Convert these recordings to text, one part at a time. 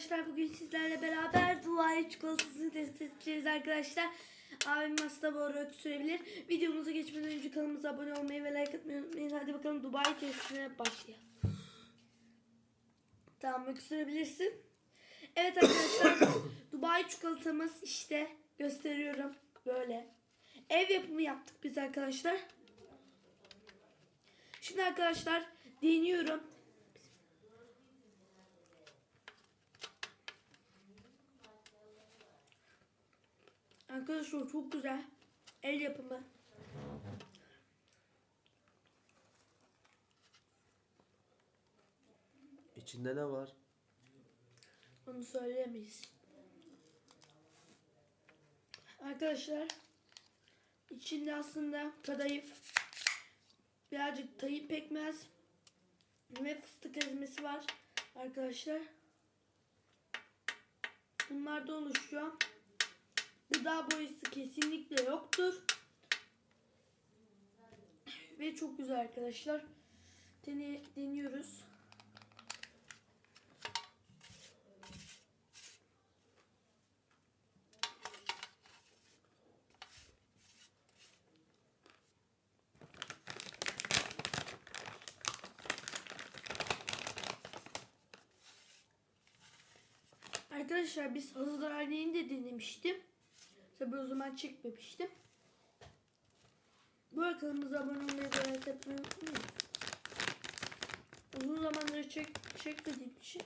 arkadaşlar bugün sizlerle beraber Dubai çikolatasını test edeceğiz arkadaşlar. Abim hasta bu arada sürebilir. Videomuza geçmeden önce kanalımıza abone olmayı ve like atmayı unutmayın. Hadi bakalım Dubai testine başlayalım. Tamam öksürebilirsin. Evet arkadaşlar Dubai çikolatamız işte gösteriyorum böyle. Ev yapımı yaptık biz arkadaşlar. Şimdi arkadaşlar deniyorum. Arkadaşlar çok güzel. El yapımı. İçinde ne var? Onu söyleyemeyiz. Arkadaşlar içinde aslında kadayıf, birazcık tayyip pekmez ve fıstık ezmesi var arkadaşlar. Bunlar da oluşuyor. Gıda boyası kesinlikle yoktur. Ve çok güzel arkadaşlar. Dene, deniyoruz. Arkadaşlar biz hazır halini de denemiştim. Tabi o zaman çekmemiştim. Bu kanalımıza abone olmayı ve like unutmayın. Uzun zamandır çek, çekmediğim için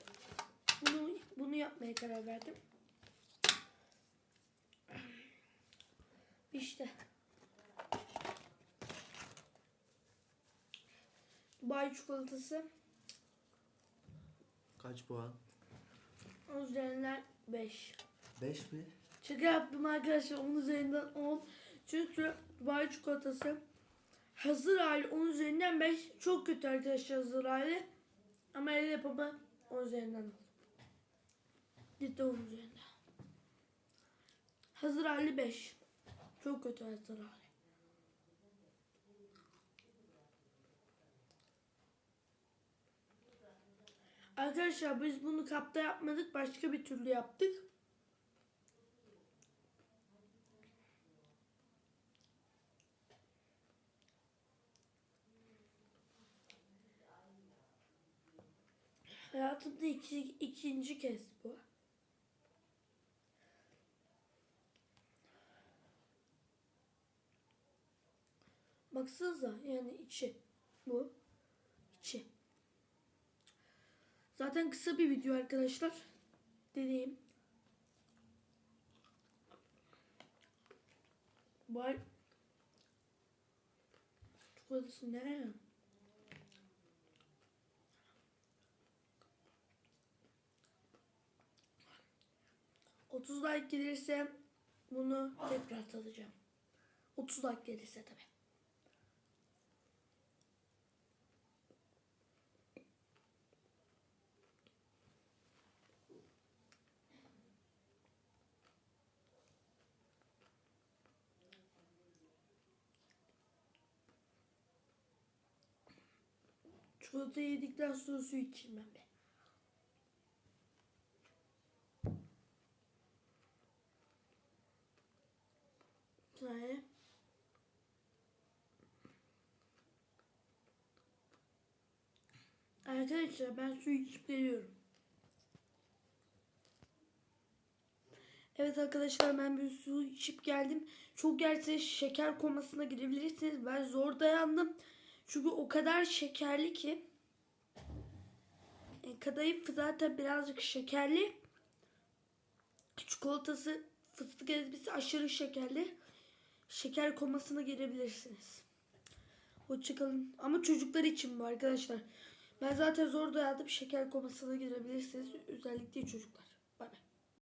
bunu, bunu yapmaya karar verdim. İşte. Dubai çikolatası. Kaç puan? Üzerinden 5. 5 mi? Şaka yaptım arkadaşlar. Onun üzerinden 10. Çünkü Dubai çikolatası hazır hali 10 üzerinden 5. Çok kötü arkadaşlar hazır hali. Ama el yapımı 10 üzerinden 10. Cidden 10 üzerinden. Hazır hali 5. Çok kötü hazır hali. Arkadaşlar biz bunu kapta yapmadık. Başka bir türlü yaptık. Hayatımda iki, ikinci kez bu. Baksanıza yani içi bu. içi. Zaten kısa bir video arkadaşlar. Deneyim. Var. Çikolatası ne? Otuz like gelirse bunu tekrar tadacağım. 30 like gelirse tabii. Çikolata yedikten sonra su içeyim ben be. Saniye. Arkadaşlar ben su içip geliyorum. Evet arkadaşlar ben bir su içip geldim. Çok gelse şeker komasına girebilirsiniz. Ben zor dayandım. Çünkü o kadar şekerli ki. E, kadayıf zaten birazcık şekerli. Çikolatası, fıstık ezmesi aşırı şekerli. Şeker komasına girebilirsiniz. Hoşçakalın. Ama çocuklar için bu arkadaşlar. Ben zaten zor dayandım. Şeker komasına girebilirsiniz. Özellikle çocuklar.